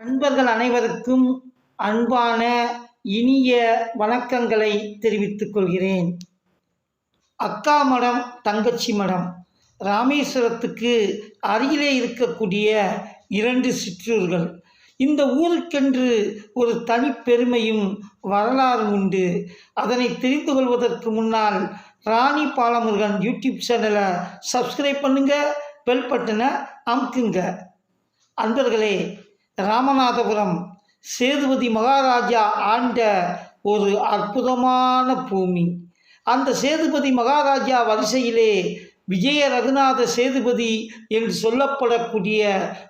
நண்பர்கள் அனைவருக்கும் அன்பான இனிய வணக்கங்களை தெரிவித்துக் கொள்கிறேன். அக்கா மடம் தங்கச்சி மடம். ராமேஸ்வரத்துக்கு அருகிலே இருக்கக்கூடிய இரண்டு சிற்றூர்கள். இந்த ஊருக்கென்று ஒரு தனிப்பெருமையும் வரலாறும் உண்டு. அதனை தெரிந்து கொள்வதற்கு முன்னால் ராணி பாலமுருகன் யூடியூப் சேனலை சப்ஸ்கிரைப் பண்ணுங்க பெல் பட்டனை அமுக்குங்க. அன்பர்களே ராமநாதபுரம் சேதுபதி மகாராஜா ஆண்ட ஒரு அற்புதமான பூமி. அந்த சேதுபதி மகாராஜா வரிசையிலே விஜய ரகுநாத சேதுபதி என்று சொல்லப்படக்கூடிய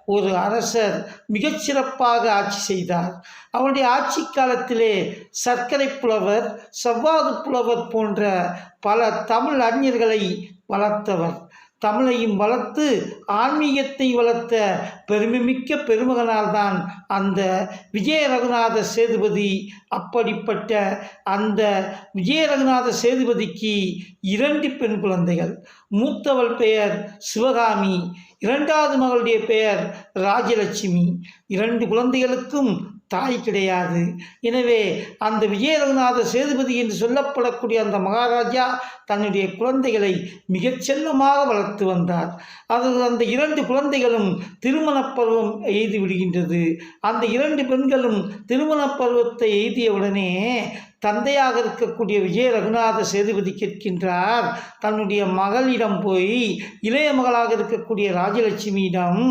ஒரு அரசர் மிகச்சிறப்பாக ஆட்சி செய்தார். அவருடைய ஆட்சி காலத்திலே சர்க்கரை புலவர் செவ்வாது புலவர் போன்ற பல தமிழ் அறிஞர்களை வளர்த்தவர். தமிழையும் வளர்த்து ஆன்மீகத்தை வளர்த்த பெருமைமிக்க பெருமகனால்தான் அந்த விஜய ரகுநாத சேதுபதி. அப்படிப்பட்ட அந்த விஜய ரகுநாத சேதுபதிக்கு இரண்டு பெண் குழந்தைகள். மூத்தவள் பெயர் சிவகாமி இரண்டாவது மகளுடைய பெயர் ராஜலட்சுமி. இரண்டு குழந்தைகளுக்கும் தாய் கிடையாது. எனவே அந்த விஜய ரகுநாத சேதுபதி என்று சொல்லப்படக்கூடிய அந்த மகாராஜா தன்னுடைய குழந்தைகளை மிகச் செல்லமாக வளர்த்து வந்தார். அது அந்த இரண்டு குழந்தைகளும் திருமணப் பருவம் எய்து விடுகின்றது. அந்த இரண்டு பெண்களும் திருமணப் பருவத்தை எய்தியவுடனே தந்தையாக இருக்கக்கூடிய விஜய ரகுநாத சேதுபதி கேட்கின்றார் தன்னுடைய மகளிடம் போய் இளைய மகளாக இருக்கக்கூடிய ராஜலட்சுமியிடம்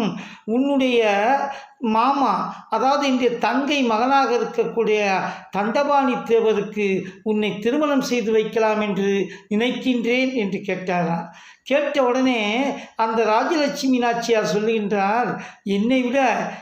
உன்னுடைய மாமா அதாவது இன்றைய தங்கை மகனாக இருக்கக்கூடிய தண்டபாணி தேவருக்கு உன்னை திருமணம் செய்து வைக்கலாம் என்று நினைக்கின்றேன் என்று கேட்டாராம். கேட்ட உடனே அந்த ராஜலட்சுமி நாச்சியார் சொல்லுகின்றார் என்னை விட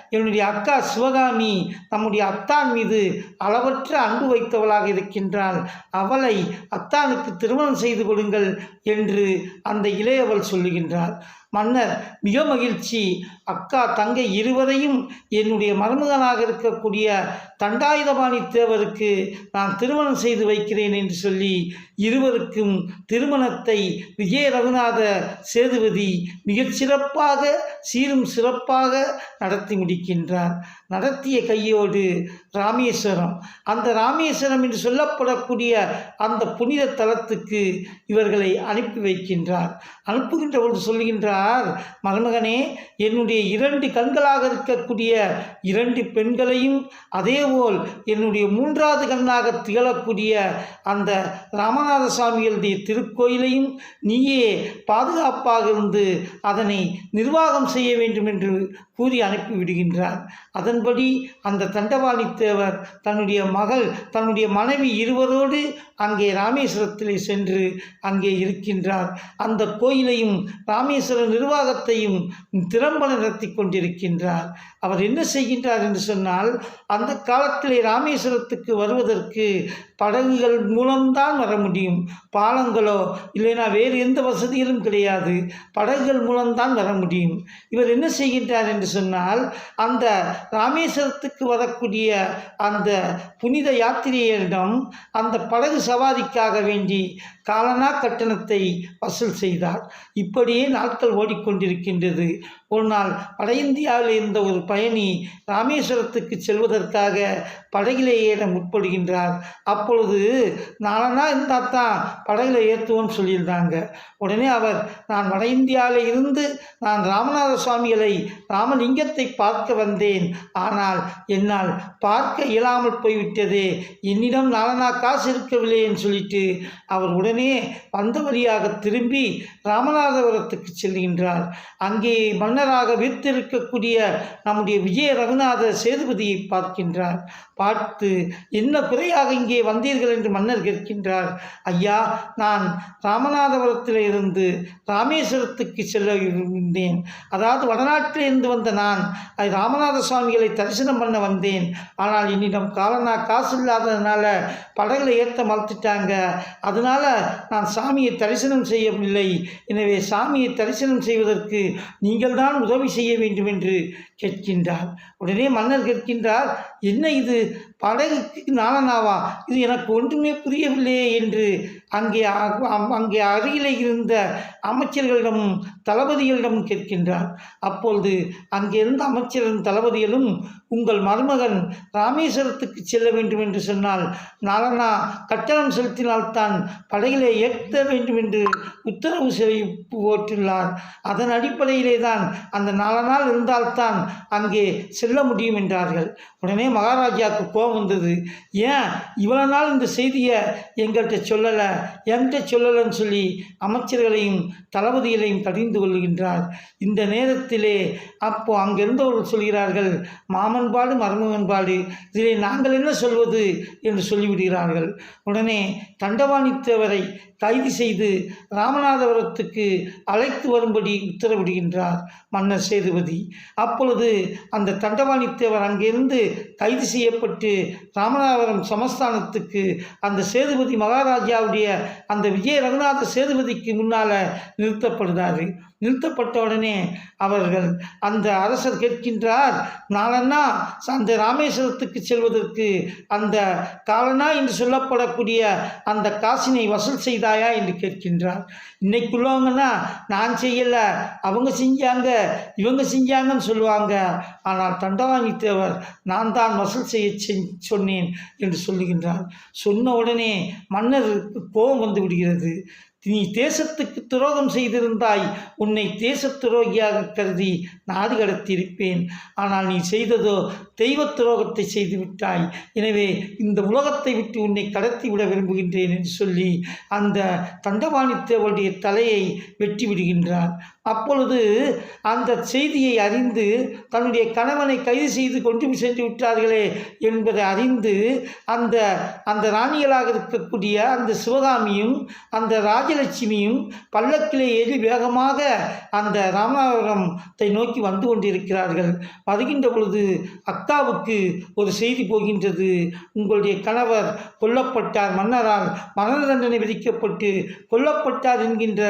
என்னுடைய அக்கா சிவகாமி நம்முடைய அத்தான் மீது அளவற்ற அன்பு வைத்தவளாக இருக்கின்றாள். அவளை அத்தானுக்கு திருமணம் செய்து கொடுங்கள் என்று அந்த இளையவள் சொல்லுகின்றார் மன்னர் மிக மகிழ்ச்சி. அக்கா தங்கை இருவரையும் என்னுடைய மருமகனாக இருக்கக்கூடிய தண்டாயுதபாணி தேவருக்கு நான் திருமணம் செய்து வைக்கிறேன் என்று சொல்லி இருவருக்கும் திருமணத்தை விஜய ரகுநாத சேதுபதி மிகச்சிறப்பாக சீரும் சிறப்பாக நடத்தி முடிக்கின்றார். நடத்திய கையோடு ராமேஸ்வரம். அந்த ராமேஸ்வரம் என்று சொல்லப்படக்கூடிய அந்த புனித தலத்துக்கு இவர்களை அனுப்பி வைக்கின்றார். அனுப்புகின்ற பொழுது சொல்லுகின்றார் மகன்மகனே என்னுடைய இரண்டு கண்களாக இருக்கக்கூடிய இரண்டு பெண்களையும் அதேபோல் என்னுடைய மூன்றாவது கண்ணாக திகழக்கூடிய அந்த ராமநாத சுவாமிகளுடைய திருக்கோயிலையும் நீயே பாதுகாப்பாக இருந்து அதனை நிர்வாகம் செய்ய வேண்டும் என்று கூறி அனுப்பிவிடுகின்றார் அதன்படி அந்த தண்டவாணி தேவர் தன்னுடைய மகள் தன்னுடைய மனைவி இருவரோடு அங்கே ராமேஸ்வரத்திலே சென்று அங்கே இருக்கின்றார். அந்த கோயிலையும் ராமேஸ்வரன் நிர்வாகத்தையும் திறம்பட நடத்தி கொண்டிருக்கின்றார். அவர் என்ன செய்கின்றார் என்று சொன்னால் அந்த காலத்திலே ராமேஸ்வரத்துக்கு வருவதற்கு படகுகள் மூலம்தான் வர முடியும். பாலங்களோ இல்லைனா வேறு எந்த வசதிகளும் கிடையாது. படகுகள் மூலம்தான் வர முடியும். இவர் என்ன செய்கின்றார் என்று சொன்னால் அந்த ராமேஸ்வரத்துக்கு வரக்கூடிய அந்த புனித யாத்திரையரிடம் அந்த படகு சவாரிக்காக வேண்டி காலனா கட்டணத்தை வசூல் செய்தார். இப்படியே நாட்கள் ஓடிக்கொண்டிருக்கின்றது. ஒரு நாள் வட இந்தியாவில் இருந்த ஒரு பயணி ராமேஸ்வரத்துக்கு செல்வதற்காக படகிலே ஏற முற்படுகின்றார். அப்பொழுது நாளனா இருந்தால் தான் படகில் ஏற்றுவோம்னு சொல்லியிருந்தாங்க. உடனே அவர் நான் வட இந்தியாவில் இருந்து நான் ராமநாத சுவாமிகளை ராமலிங்கத்தை பார்க்க வந்தேன். ஆனால் என்னால் பார்க்க இயலாமல் போய்விட்டது. என்னிடம் நாலனா காசு இருக்கவில்லை என்று சொல்லிட்டு அவர் உடனே வந்த வழியாக திரும்பி ராமநாதபுரத்துக்கு செல்கின்றார். அங்கே மன்னராக வீர்த்திருக்கக்கூடிய நம்முடைய விஜய ரகுநாத சேதுபதியை பார்க்கின்றார். பார்த்து என்ன குறையாக இங்கே வந்தீர்கள்? என்று மன்னர் கேட்கின்றார். ஐயா நான் ராமநாதபுரத்தில் இருந்து ராமேஸ்வரத்துக்கு செல்ல இருந்தேன் அதாவது வடநாட்டிலிருந்து வந்த நான் அது ராமநாத சுவாமிகளை தரிசனம் பண்ண வந்தேன். ஆனால் என்னிடம் காலனா காசு இல்லாததுனால படகுல ஏற்ற மறுத்துட்டாங்க. அதனால நான் சாமியை தரிசனம் செய்யவில்லை. எனவே சாமியை தரிசனம் செய்வதற்கு நீங்கள் தான் நான் உதவி செய்ய வேண்டும் என்று கேட்கின்றார். உடனே மன்னர் கேட்கின்றார் என்ன இது? படகுக்கு நாளனாவா இது எனக்கு ஒன்றுமே புரியவில்லையே என்று அங்கே அம்- அங்கே அருகிலே இருந்த அமைச்சர்களிடமும் தளபதிகளிடமும் கேட்கின்றார். அப்பொழுது அங்கே இருந்த அமைச்சரும் தளபதிகளும் உங்கள் மருமகன் ராமேஸ்வரத்துக்கு செல்ல வேண்டும் என்று சொன்னால் நாளனா கட்டணம் செலுத்தினால்தான் படகிலே ஏற்ற வேண்டும் என்று உத்தரவு செய்ய போட்டுள்ளார் அதன் அடிப்படையிலே தான் அந்த நாலு நாள் இருந்தால்தான் அங்கே செல்ல முடியும் என்றார்கள். உடனே மகாராஜாவுக்கு கோபம் வந்தது. ஏன் இவ்வளோ நாள் இந்த செய்தியை எங்கள்கிட்ட சொல்லலை? என்கிட்ட சொல்லலைன்னு சொல்லி அமைச்சர்களையும் தளபதிகளையும் கடிந்து கொள்கின்றார் இந்த நேரத்திலே அப்போ அங்கிருந்தவர்கள் சொல்கிறார்கள் மாமன்பாடு மருமகன்பாடு இதிலே நாங்கள் என்ன சொல்வது? என்று சொல்லிவிடுகிறார்கள். உடனே தண்டவாணித்தவரை கைது செய்து ராமநாதபுரத்துக்கு அழைத்து வரும்படி உத்தரவிடுகின்றார். மன்னர் சேதுபதி. அப்பொழுது அந்த தண்டவாணித்தேவர் அங்கிருந்து கைது செய்யப்பட்டு ராமநாதபுரம் சமஸ்தானத்துக்கு அந்த சேதுபதி மகாராஜாவுடைய அந்த விஜய ரகுநாத சேதுபதிக்கு முன்னால் நிறுத்தப்படுகிறாரு நிறுத்தப்பட்ட உடனே அவர்கள் அந்த அரசர் கேட்கின்றார் நாளன்னா அந்த ராமேஸ்வரத்துக்கு செல்வதற்கு அந்த காலனா என்று சொல்லப்படக்கூடிய அந்த காசினை வசூல் செய்தாயா? என்று கேட்கின்றார். இன்னைக்குள்ளவங்கன்னா நான் செய்யலை அவங்க செஞ்சாங்க இவங்க செஞ்சாங்கன்னு சொல்லுவாங்க. ஆனால் தண்டவாணி தேவர் நான் தான் வசூல் செய்ய சொன்னேன் என்று சொல்லுகின்றார். சொன்ன உடனே மன்னருக்கு கோபம் வந்து விடுகிறது. நீ தேசத்துக்கு துரோகம் செய்திருந்தாய் உன்னை தேச துரோகியாக கருதி நாடு கடத்தியிருப்பேன். ஆனால் நீ செய்ததோ தெய்வ துரோகத்தை செய்து விட்டாய் எனவே இந்த உலகத்தை விட்டு உன்னை கடத்தி விட விரும்புகின்றேன் என்று சொல்லி அந்த தண்டவாணித்தேவருடைய தலையை வெட்டி விடுகின்றார் அப்பொழுது அந்த செய்தியை அறிந்து தன்னுடைய கணவனை கைது செய்து கொண்டு சென்று விட்டார்களே என்பதை அறிந்து அந்த அந்த ராணிகளாக இருக்கக்கூடிய அந்த சிவகாமியும் அந்த ராஜலட்சுமியும் பல்லக்கிலே ஏறி வேகமாக அந்த ராமநாதபுரத்தை நோக்கி வந்து கொண்டிருக்கிறார்கள். வருகின்ற பொழுது அக்காவுக்கு ஒரு செய்தி போகின்றது. உங்களுடைய கணவர் கொல்லப்பட்டார் மன்னரால் மரண தண்டனை விதிக்கப்பட்டு கொல்லப்பட்டார் என்கின்ற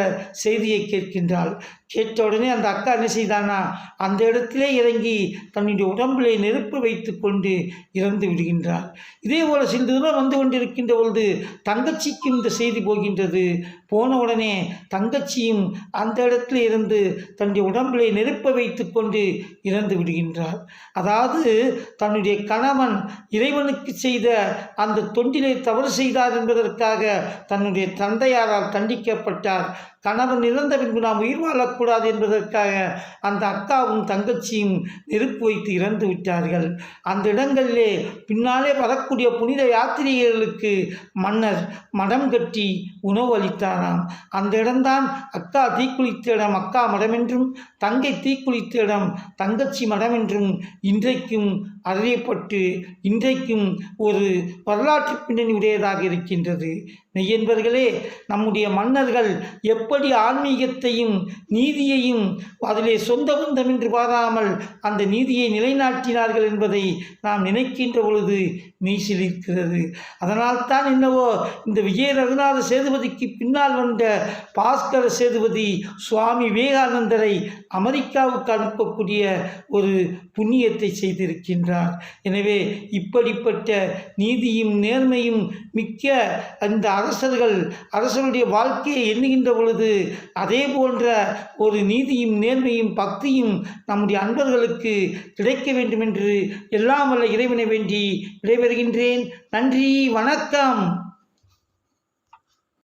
செய்தியை கேட்கின்றாள். கேட்ட உடனே அந்த அக்கா என்ன செய்தானா அந்த இடத்திலே இறங்கி தன்னுடைய உடம்பிலே நெருப்பு வைத்து கொண்டு இறந்து விடுகின்றார் இதே போல சிறிது தூரம் வந்து கொண்டிருக்கின்ற பொழுது தங்கச்சிக்கு இந்த செய்தி போகின்றது. போன உடனே தங்கச்சியும் அந்த இடத்துல இருந்து தன்னுடைய உடம்பிலே நெருப்பை வைத்து கொண்டு இறந்து விடுகின்றார் அதாவது தன்னுடைய கணவன் இறைவனுக்கு செய்த அந்த தொண்டிலே தவறு செய்தார் என்பதற்காக தன்னுடைய தந்தையாரால் தண்டிக்கப்பட்டார். கணவன் இறந்த பின்பு நாம் உயிர் வாழக்கூடாது என்பதற்காக அந்த அக்காவும் தங்கச்சியும் நெருப்பு வைத்து இறந்து விட்டார்கள். அந்த இடங்களிலே பின்னாலே வரக்கூடிய புனித யாத்திரிகர்களுக்கு மன்னர் மடம் கட்டி உணவு அளித்தாராம் அந்த இடம்தான் அக்கா தீக்குளித்த இடம் அக்கா மடமென்றும் தங்கை தீக்குளித்த இடம் தங்கச்சி மடமென்றும் இன்றைக்கும் அறியப்பட்டு இன்றைக்கும் ஒரு வரலாற்று பின்னணி உடையதாக இருக்கின்றது. மெய்யன்பர்களே நம்முடைய மன்னர்கள் எப்படி ஆன்மீகத்தையும் நீதியையும் அதிலே சொந்த பந்தம் என்று பாராமல் அந்த நீதியை நிலைநாட்டினார்கள் என்பதை நாம் நினைக்கின்ற பொழுது மெய்சிலிருக்கிறது அதனால்தான் என்னவோ இந்த விஜய ரகுநாத சேதுபதிக்கு பின்னால் வந்த பாஸ்கர சேதுபதி சுவாமி விவேகானந்தரை அமெரிக்காவுக்கு அனுப்பக்கூடிய ஒரு புண்ணியத்தை செய்திருக்கின்றார். எனவே இப்படிப்பட்ட நீதியும் நேர்மையும் மிக்க அந்த அரசர்கள் அரசனுடைய வாழ்க்கையை எண்ணுகின்ற பொழுது அதே போன்ற ஒரு நீதியும் நேர்மையும் பக்தியும் நம்முடைய அன்பர்களுக்கு கிடைக்க வேண்டும் என்று எல்லாம் வல்ல இறைவனை வேண்டி விடைபெறுகின்றேன். நன்றி வணக்கம்.